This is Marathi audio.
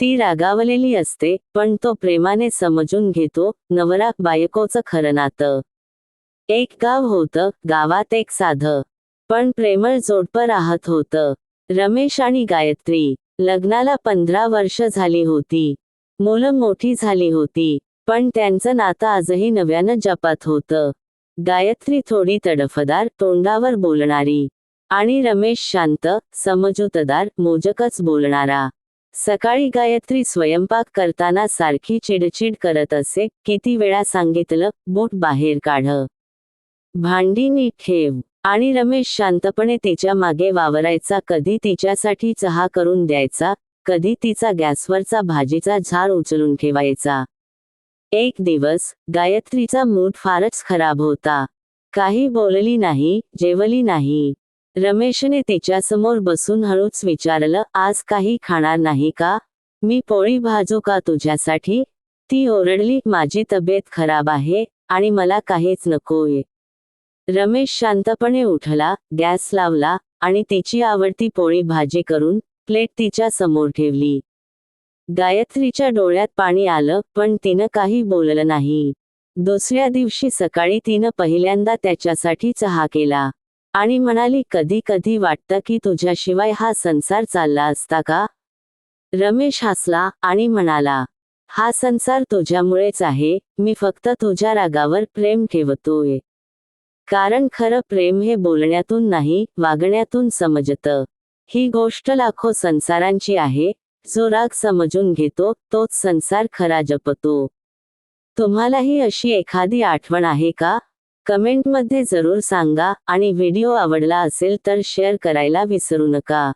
ती रागावलेली असते पण तो प्रेमाने समजून घेतो नवरा बायकोचं खरं नातं. एक गाव होतं गावात एक साधं. पण प्रेमळ जोडपं राहत होतं. रमेश आणि गायत्री. लग्नाला पंधरा वर्ष झाली होती. मुलं मोठी झाली होती. पण त्यांचं नातं आजही नव्यानं जपात होतं. गायत्री थोडी तडफदार तोंडावर बोलणारी. आणि रमेश शांत समजूतदार मोजकच बोलणारा. सकाळी गायत्री स्वयंपाक करताना सारखी चिडचिड करत असे किती वेळा सांगितलं बोट बाहेर काढ. भांडी नीट ठेव. आणि रमेश शांतपणे तिच्यामागे वावरायचा कधी तिच्यासाठी चहा करून द्यायचा कधी तिचा गॅसवरचा भाजीचा झार उचलून ठेवायचा. एक दिवस गायत्रीचा मूड फारच खराब होता. काही बोलली नाही जेवली नाही. रमेशने तिच्यासमोर बसून हळूच विचारलं आज काही खाणार नाही का? मी पोळी भाजू का तुझ्यासाठी? ती ओरडली माझी तब्येत खराब आहे आणि मला काहीच नकोय रमेश शांतपणे उठला गॅस लावला आणि तिची आवडती पोळी भाजी करून प्लेट तिच्या समोर ठेवली. गायत्रीच्या डोळ्यात पाणी आलं पण तिनं काही बोललं नाही. दुसऱ्या दिवशी सकाळी तिनं पहिल्यांदा त्याच्यासाठी चहा केला. आणि म्हणाली कधी कधी वाटतं की तुझ्याशिवाय हा संसार चालला असता का? रमेश हसला आणि म्हणाला हा संसार तुझ्यामुळेच आहे मी फक्त तुझ्या रागावर प्रेम ठेवतोय. कारण खरं प्रेम हे बोलण्यातून नाही वागण्यातून समजतं. ही गोष्ट लाखो संसारांची आहे जो राग समजून घेतो तोच संसार खरा जपतो. तुम्हालाही अशी एखादी आठवण आहे का? कमेंटमध्ये जरूर सांगा आणि व्हिडिओ आवडला असेल तर शेअर करायला विसरू नका.